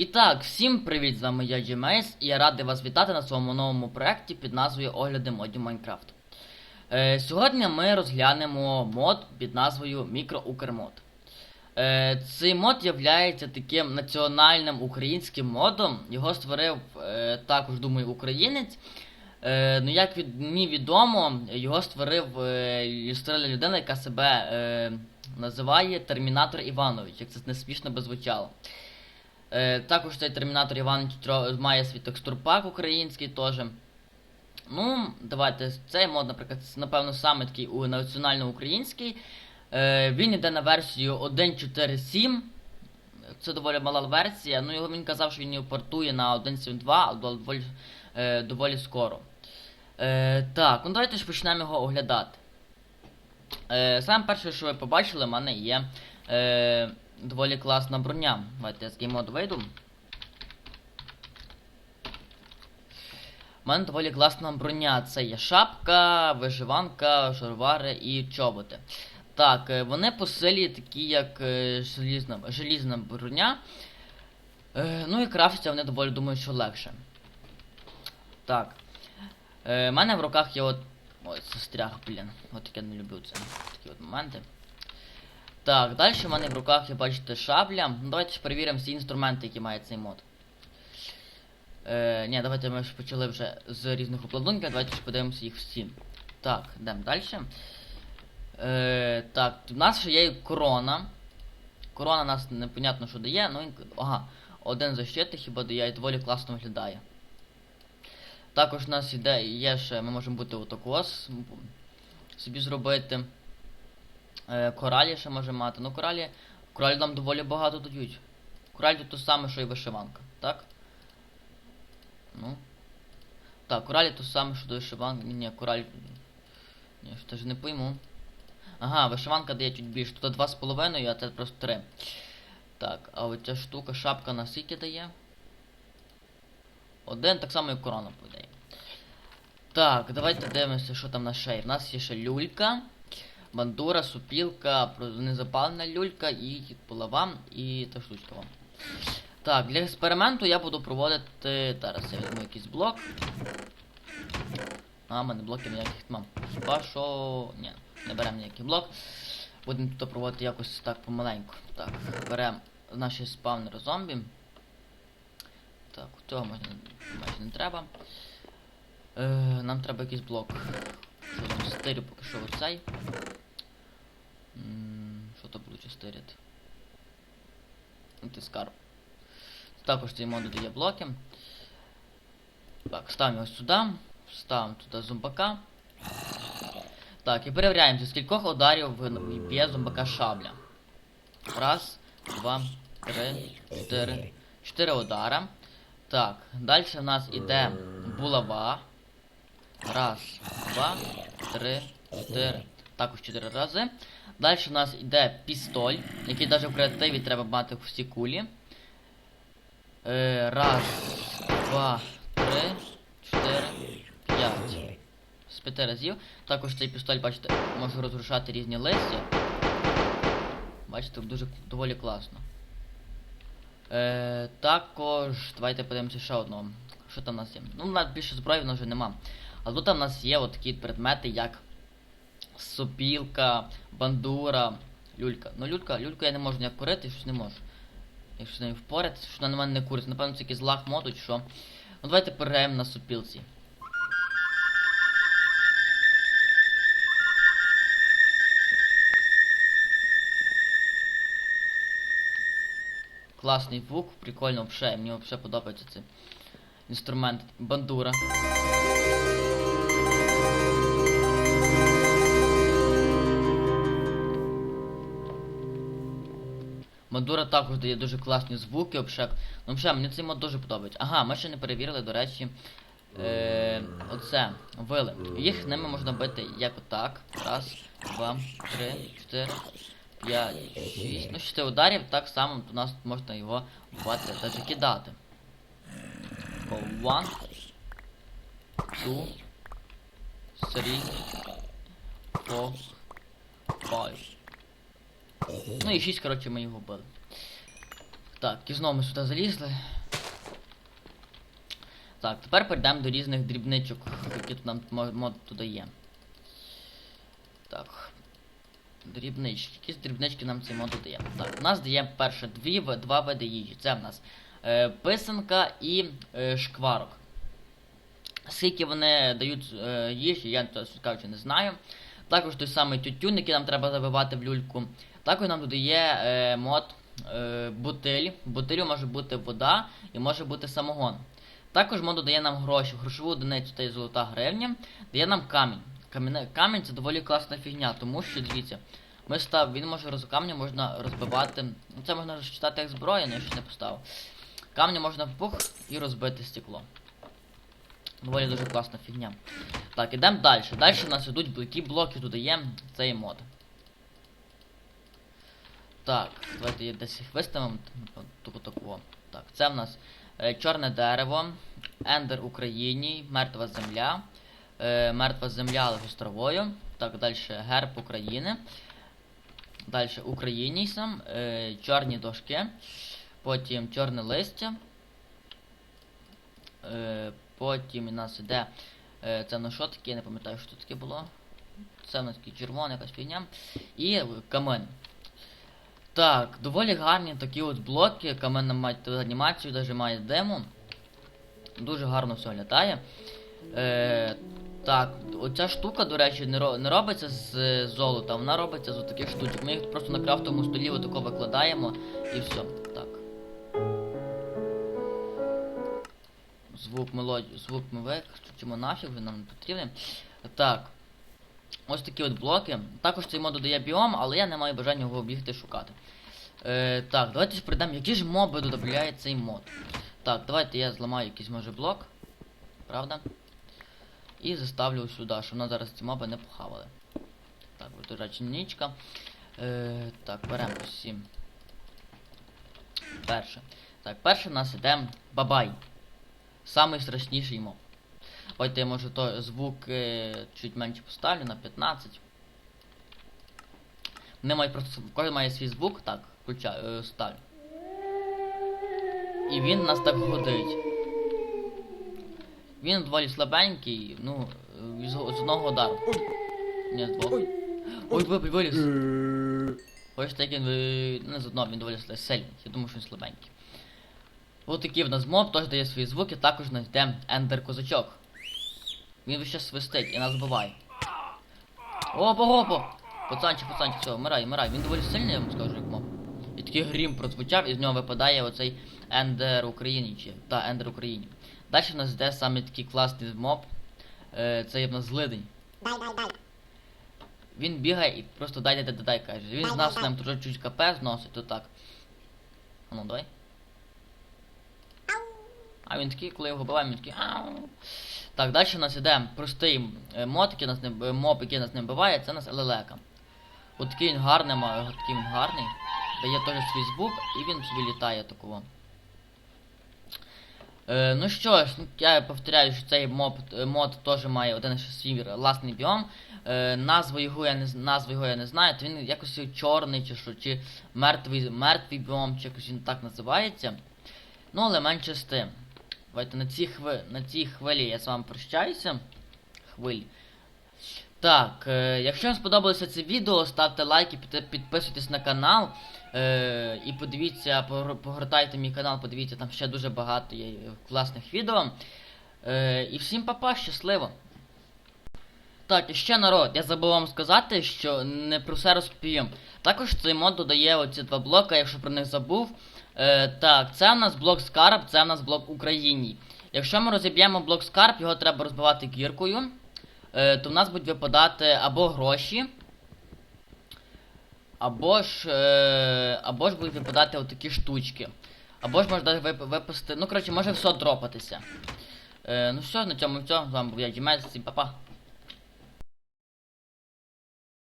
І так, всім привіт, з вами я GMS, і я радий вас вітати на своєму новому проєкті під назвою Огляди модів Майнкрафт. Е, сьогодні ми розглянемо мод під назвою Мікроукрмод. Е, цей мод є таким національним українським модом. Його створив е, також, думаю, українець. Е, ну, як від, мені відомо, його створив е, людина, яка себе е, називає Термінатор Іванович, як це не смішно би звучало. Е, також цей Термінатор Іванович тро- має свій текстурпак український теж. Ну, давайте, цей мод, наприклад, напевно, саме такий національно-український. Е, він йде на версію 1.4.7. Це доволі мала версія. Ну, його він казав, що він його портує на 1.7.2, але доволі, е, доволі скоро. Е, так, ну давайте ж почнемо його оглядати. Е, саме перше, що ви побачили, в мене є е, доволі класна броня. Давайте я з геймоду вийду. У мене доволі класна броня. Це є шапка, виживанка, шаровари і чоботи. Так, е, вони по силі такі, як желізна, желізна броня. Е, ну і крафтяться вони доволі думаю, що легше. Так. Е, У мене в руках є от. Ой, застряг, блін. От таке не люблю це. Такі от моменти. Так, далі в мене в руках є, бачите, шабля. Ну, давайте ж перевіримо всі інструменти, які має цей мод. Е, ні, давайте ми ж почали вже з різних обладунків, давайте ж подивимося їх всі. Так, йдемо далі. Е, так, у нас ще є корона. Корона нас непонятно що дає, ну ага, один защити хіба дає і доволі класно виглядає. Також у нас іде, є ще, ми можемо бути отакос собі зробити. Е, коралі ще може мати. Ну коралі. Коралі нам доволі багато дають. Кораль тут те саме, що і вишиванка, так? Ну. Так, коралі то саме, що до вишиванки. Ні, ні, кораль. Ні, що ж не пойму. Ага, вишиванка дає чуть більше. Тут 2,5, а це просто 3. Так, а оця штука, шапка на скільки дає? Один, так само як корона подає. Так, давайте дивимося, що там на шеї. У нас є ще люлька, бандура, супілка, незапалена люлька і булава, і та штучка вам. Так, для експерименту я буду проводити. Зараз я візьму якийсь блок. А, в мене блоків ніяких нема. Хіба що. Ні, не беремо ніякий блок. Будемо тут проводити якось так помаленьку. Так, беремо наші спавнери зомбі. Так, цього майже не треба. Е, нам треба якийсь блок. Що там стирю поки що оцей. Що то буду стирити? Антискарб. Також цей мод додає блоки. Так, ставимо його сюди. Ставимо туди зомбака. Так, і перевіряємо, зі скількох ударів б'є зомбака шабля. Раз, два, три, чотири. Чотири удара. Так, далі в нас іде булава. Раз, два, три, чотири. Також чотири рази. Далі у нас іде пістоль, який навіть в креативі треба мати всі кулі. Е, раз, два, три, чотири, п'ять. З п'яти разів. Також цей пістоль, бачите, може розрушати різні листя. Бачите, дуже доволі класно. Е, також давайте подивимося ще одного. Що там у нас є? Ну, у нас більше зброї в нас вже нема. А тут у нас є от такі предмети, як сопілка, бандура, люлька. Ну, люлька, люльку я не можу ніяк курити, щось не можу. Якщо нею впоратися, що на мене не курить. Напевно, це якийсь лаг моду що. Ну давайте переграємо на сопілці. Класний звук, прикольно взагалі, мені взагалі подобається цей інструмент. Бандура. Бандура також дає дуже класні звуки, взагалі. Ну взагалі, мені цей мод дуже подобається. Ага, ми ще не перевірили, до речі. Е, оце, вили. Їх ними можна бити як отак. Раз, два, три, чотири, п'ять, шість. Ну, шести ударів, так само у нас можна його бувати, навіть кидати. One, two, three, four, five. Ну і 6, коротше, ми його били. Так, і знову ми сюди залізли. Так, тепер перейдемо до різних дрібничок, які тут нам мо- мод туди є. Так. Дрібнички. Якісь дрібнички нам цей мод дає. Так, у нас дає перше дві, два види їжі. Це в нас е, писанка і е, шкварок. Скільки вони дають е, їжі, я кажучи, не знаю. Також той самий тютюн, який нам треба забивати в люльку. Також нам додає е, мод е, бутиль. В може бути вода і може бути самогон. Також мод додає нам гроші, грошову одиницю та золота гривня, дає нам камінь. Каміне, камінь це доволі класна фігня, тому що дивіться, ми став, він може роз камня можна розбивати. Ну це можна читати як зброя, але я ще не поставив. Камня можна впух і розбити стекло. Доволі дуже класна фігня. Так, ідемо далі. Далі у нас йдуть які блоки додаємо цей мод. Так, давайте я десь їх виставимо. Тупо такого. Так, це в нас е, чорне дерево, Ендер Україні, мертва земля, е, мертва земля, з травою. Так, далі герб України. Далі Україні сам, е, чорні дошки, потім чорне листя. Е, потім у нас іде. Е, це на що таке, я не пам'ятаю, що таке було. Це в нас такий червона якась фігня. І камен. Так, доволі гарні такі от блоки. Камен має тут анімацію, навіть має демо. Дуже гарно все літає. Е, так, оця штука, до речі, не, робиться з е, золота, вона робиться з таких штучок. Ми їх просто на крафтовому столі отако викладаємо і все. Так. Звук мелодії, звук ми виключимо нафіг, він нам не потрібен. Так. Ось такі от блоки. Також цей мод додає біом, але я не маю бажання його обігти шукати. Е, так, давайте ж прийдемо, які ж моби додає цей мод. Так, давайте я зламаю якийсь може блок. Правда? І заставлю сюди, щоб нас зараз ці моби не похавали. Так, речі, нічка. Е, так, беремо всі. Перше. Так, перше в нас іде бабай. Самий страшніший моб. Давайте я може то звук е, чуть менше поставлю на 15. Не має просто кожен має свій звук, так, включаю, е, ставлю. І він нас так годить. Він доволі слабенький, ну, е, з, з одного удару. Ні, з двох. Ой, ви- виліз. Ось так він не з одного, він доволі сильний. Я думаю, що він слабенький. Ось такий в нас моб, теж дає свої звуки, також нас ендер козачок. Він весь час свистить і нас вбиває. Опа, опа! Пацанчик, пацанчик, все, вмирай, вмирай. Він доволі сильний, я вам скажу, як моб. І такий грім прозвучав, і з нього випадає оцей ендер Україні, чи та ендер Україні. Далі в нас йде саме такий класний моб. Е, це є в нас злидень. Він бігає і просто дай, дай, дай, дай, каже. Він з нас нам чуть КП зносить, то так. А Ну, давай. А він такий, коли його вбиваємо, він такий ау. Так, далі у нас іде простий е, мод, який нас не моб, який нас не вбиває, це у нас лелека. От такий він гарний, от такий він гарний. Дає теж свій звук і він собі літає такого. Е, ну що ж, ну, я повторяю, що цей моб, е, мод теж має один свій власний біом. Е, назву його я не назву його я не знаю, то він якось чорний чи що, чи мертвий, мертвий біом, чи якось він так називається. Ну, але менше з тим. Давайте на цій, хви... на цій хвилі я з вами прощаюся. Хвилі. Так, е, якщо вам сподобалося це відео, ставте лайки, під- підписуйтесь на канал. Е, і подивіться, погортайте мій канал, подивіться, там ще дуже багато є класних відео. Е, і всім папа, щасливо! Так, і ще народ, я забув вам сказати, що не про все розповім. Також цей мод додає оці два блока, якщо про них забув. Е, так, це у нас блок Скарб, це у нас блок Україні. Якщо ми розіб'ємо блок Скарб, його треба розбивати гіркою, е, то в нас будуть випадати або гроші, або ж, е, або ж будуть випадати отакі штучки. Або ж можна навіть вип- випасти. Ну, коротше, може все дропатися. Е, ну все, на цьому все. З вами був я Дімець, всім па-па.